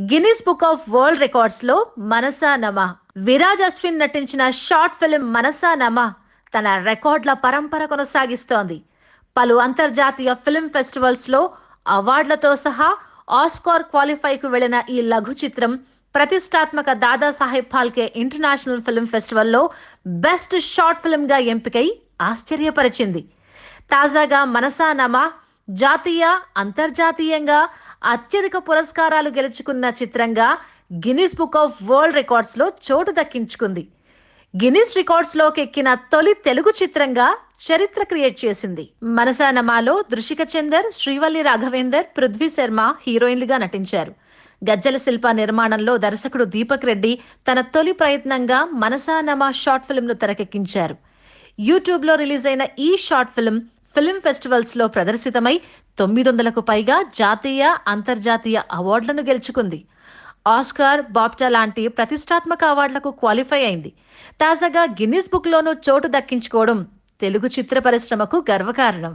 Guinness book of world రికార్డ్స్లో మనసా నమ. విరాజ్ అశ్విన్ నటించిన short film మనసా నమ తన రికార్డుల పరంపర కొనసాగిస్తోంది. పలు అంతర్జాతీయ ఫిల్మ్ ఫెస్టివల్స్లో అవార్డులతో సహా ఆస్కార్ క్వాలిఫైకు వెళ్ళిన ఈ లఘు చిత్రం ప్రతిష్టాత్మక దాదాసాహెబ్ ఫాల్కే ఇంటర్నేషనల్ ఫిల్మ్ ఫెస్టివల్లో బెస్ట్ షార్ట్ ఫిల్మ్గా ఎంపికై ఆశ్చర్యపరిచింది. తాజాగా మనసా నమా జాతీయ అంతర్జాతీయంగా అత్యధిక పురస్కారాలు గెలుచుకున్న చిత్రంగా గిన్నిస్ బుక్ ఆఫ్ వరల్డ్ రికార్డ్స్లో చోటు దక్కించుకుంది. గిన్నిస్ రికార్డ్స్లోకి ఎక్కిన తొలి తెలుగు చిత్రంగా చరిత్ర క్రియేట్ చేసింది. మనసానమాలో దృషిక చందర్ శ్రీవల్లి రాఘవేందర్ పృథ్వీ శర్మ హీరోయిన్లుగా నటించారు. గజ్జల శిల్ప నిర్మాణంలో దర్శకుడు దీపక్ రెడ్డి తన తొలి ప్రయత్నంగా మనసానమా షార్ట్ ఫిల్మ్ను తెరకెక్కించారు. యూట్యూబ్లో రిలీజ్ అయిన ఈ షార్ట్ ఫిల్మ్ ఫిల్మ్ ఫెస్టివల్స్లో ప్రదర్శితమై తొమ్మిది వందలకు పైగా జాతీయ అంతర్జాతీయ అవార్డులను గెలుచుకుంది. ఆస్కార్ బాప్టా లాంటి ప్రతిష్టాత్మక అవార్డులకు క్వాలిఫై అయింది. తాజాగా గిన్నిస్ బుక్లోనూ చోటు దక్కించుకోవడం తెలుగు చిత్ర పరిశ్రమకు గర్వకారణం.